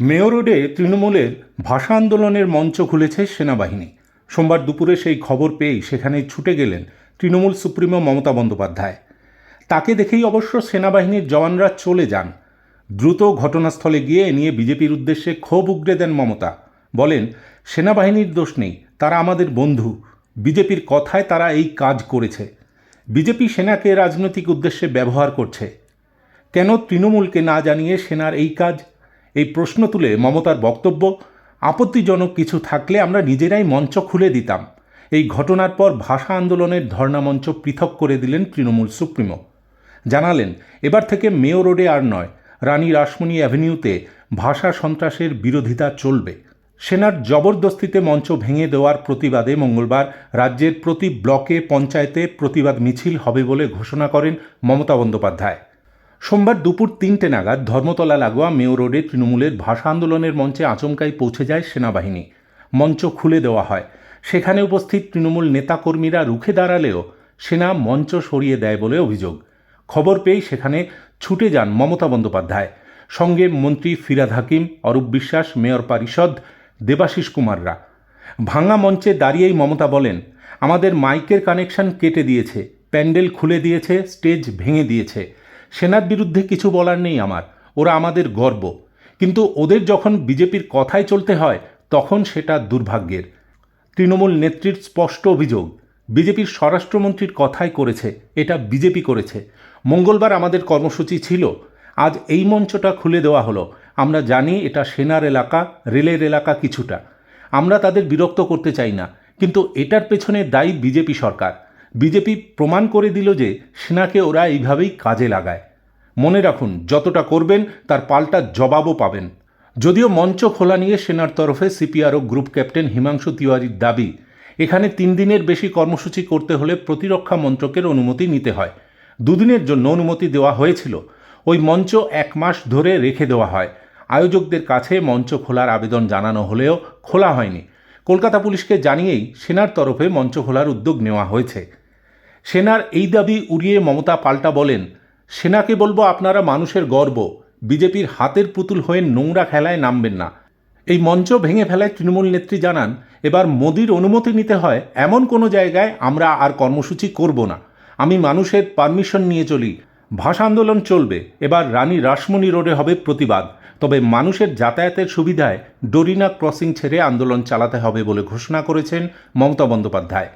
Mayor রোডে তৃণমূলের ভাষা আন্দোলনের মঞ্চ খুলেছে সেনাবাহিনী। সোমবার দুপুরে সেই খবর পেয়েই সেখানে ছুটে গেলেন তৃণমূল সুপ্রিমো মমতা বন্দ্যোপাধ্যায়। তাকে দেখেই অবশ্য সেনাবাহিনীর জওয়ানরা চলে যান। দ্রুত ঘটনাস্থলে গিয়ে নিয়ে বিজেপির উদ্দেশ্যে ক্ষোভ উগড়ে দেন মমতা। বলেন, সেনাবাহিনীর দোষ নেই, তারা আমাদের বন্ধু। বিজেপির কথায় তারা এই কাজ করেছে। বিজেপি সেনাকে রাজনৈতিক উদ্দেশ্যে ব্যবহার করছে। কেন তৃণমূলকে না জানিয়ে সেনার এই কাজ? এই প্রশ্ন তুলে মমতার বক্তব্য, আপত্তিজনক কিছু থাকলে আমরা নিজেরাই মঞ্চ খুলে দিতাম। এই ঘটনার পর ভাষা আন্দোলনের ধর্ণামঞ্চ পৃথক করে দিলেন তৃণমূল সুপ্রিমো। জানালেন, এবার থেকে মেয়র রোডে আর নয়, রানী রাসমণি অ্যাভিনিউতে ভাষা সন্ত্রাসের বিরোধিতা চলবে। সেনার জবরদস্তিতে মঞ্চ ভেঙে দেওয়ার প্রতিবাদে মঙ্গলবার রাজ্যের প্রতি ব্লকে পঞ্চায়েতে প্রতিবাদ মিছিল হবে বলে ঘোষণা করেন মমতা বন্দ্যোপাধ্যায়। সোমবার দুপুর তিনটে নাগাদ ধর্মতলা লাগোয়া মেয়ো রোডে তৃণমূলের ভাষা আন্দোলনের মঞ্চে আচমকাই পৌঁছে যায় সেনাবাহিনী। মঞ্চ খুলে দেওয়া হয়। সেখানে উপস্থিত তৃণমূল নেতাকর্মীরা রুখে দাঁড়ালেও সেনা মঞ্চ সরিয়ে দেয় বলে অভিযোগ। খবর পেয়েই সেখানে ছুটে যান মমতা বন্দ্যোপাধ্যায়। সঙ্গে মন্ত্রী ফিরাদ হাকিম, অরূপ বিশ্বাস, মেয়র পারিষদ, দেবাশিস কুমাররা। ভাঙা মঞ্চে দাঁড়িয়েই মমতা বলেন, আমাদের মাইকের কানেকশন কেটে দিয়েছে, প্যান্ডেল খুলে দিয়েছে, স্টেজ ভেঙে দিয়েছে। সেনার বিরুদ্ধে কিছু বলার নেই আমার। ওরা আমাদের গর্ব। কিন্তু ওদের যখন বিজেপির কথায় চলতে হয়, তখন সেটা দুর্ভাগ্যের। তৃণমূল নেত্রীর স্পষ্ট অভিযোগ, বিজেপির স্বরাষ্ট্রমন্ত্রীর কথাই করেছে, এটা বিজেপি করেছে। মঙ্গলবার আমাদের কর্মসূচি ছিল, আজ এই মঞ্চটা খুলে দেওয়া হলো। আমরা জানি এটা সেনার এলাকা, রেলের এলাকা কিছুটা। আমরা তাদের বিরক্ত করতে চাই না, কিন্তু এটার পেছনে দায়ী বিজেপি সরকার। বিজেপি প্রমাণ করে দিল যে সেনাকে ওরা এইভাবেই কাজে লাগায়। মনে রাখুন, যতটা করবেন, তার পাল্টা জবাবও পাবেন। যদিও মঞ্চ খোলা নিয়ে সেনার তরফে সিপিআরও গ্রুপ ক্যাপ্টেন হিমাংশু তিওয়ারির দাবি, এখানে তিন দিনের বেশি কর্মসূচি করতে হলে প্রতিরক্ষা মন্ত্রকের অনুমতি নিতে হয়। দুদিনের জন্য অনুমতি দেওয়া হয়েছিল। ওই মঞ্চ এক মাস ধরে রেখে দেওয়া হয়। আয়োজকদের কাছে মঞ্চ খোলার আবেদন জানানো হলেও খোলা হয়নি। কলকাতা পুলিশকে জানিয়েই সেনার তরফে মঞ্চ খোলার উদ্যোগ নেওয়া হয়েছে। সেনার এই দাবি উড়িয়ে মমতা পাল্টা বলেন, সেনাকে বলব আপনারা মানুষের গর্ব, বিজেপির হাতের পুতুল হয়ে নোংরা খেলায় নামবেন না। এই মঞ্চ ভেঙে ফেলায় তৃণমূল নেত্রী জানান, এবার মোদির অনুমতি নিতে হয়, এমন কোনো জায়গায় আমরা আর কর্মসূচি করব না। আমি মানুষের পারমিশন নিয়ে চলি। ভাষা আন্দোলন চলবে, এবার রানী রাসমণি রোডে হবে প্রতিবাদ। তবে মানুষের যাতায়াতের সুবিধায় ডোরিনা ক্রসিং ছেড়ে আন্দোলন চালাতে হবে বলে ঘোষণা করেছেন মমতা বন্দ্যোপাধ্যায়।